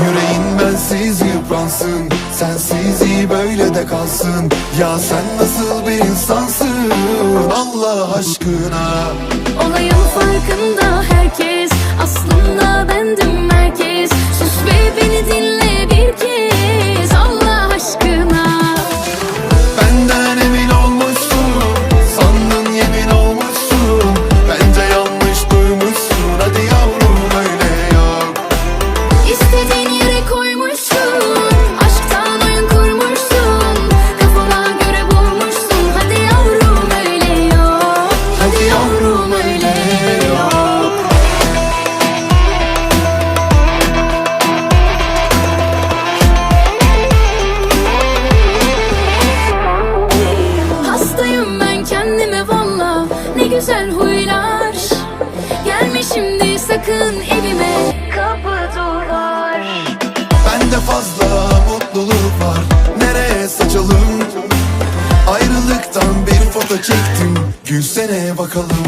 Yüreğin bensiz yıpransın. Sensiz iyi böyle de kalsın. Ya sen nasıl bir insansın Allah aşkına? Olayın farkında anneme valla. Ne güzel huylar. Gelme şimdi sakın evime. Kapı duvar. Bende fazla mutluluk var. Nereye saçalım? Ayrılıktan bir foto çektim. Gülsene bakalım.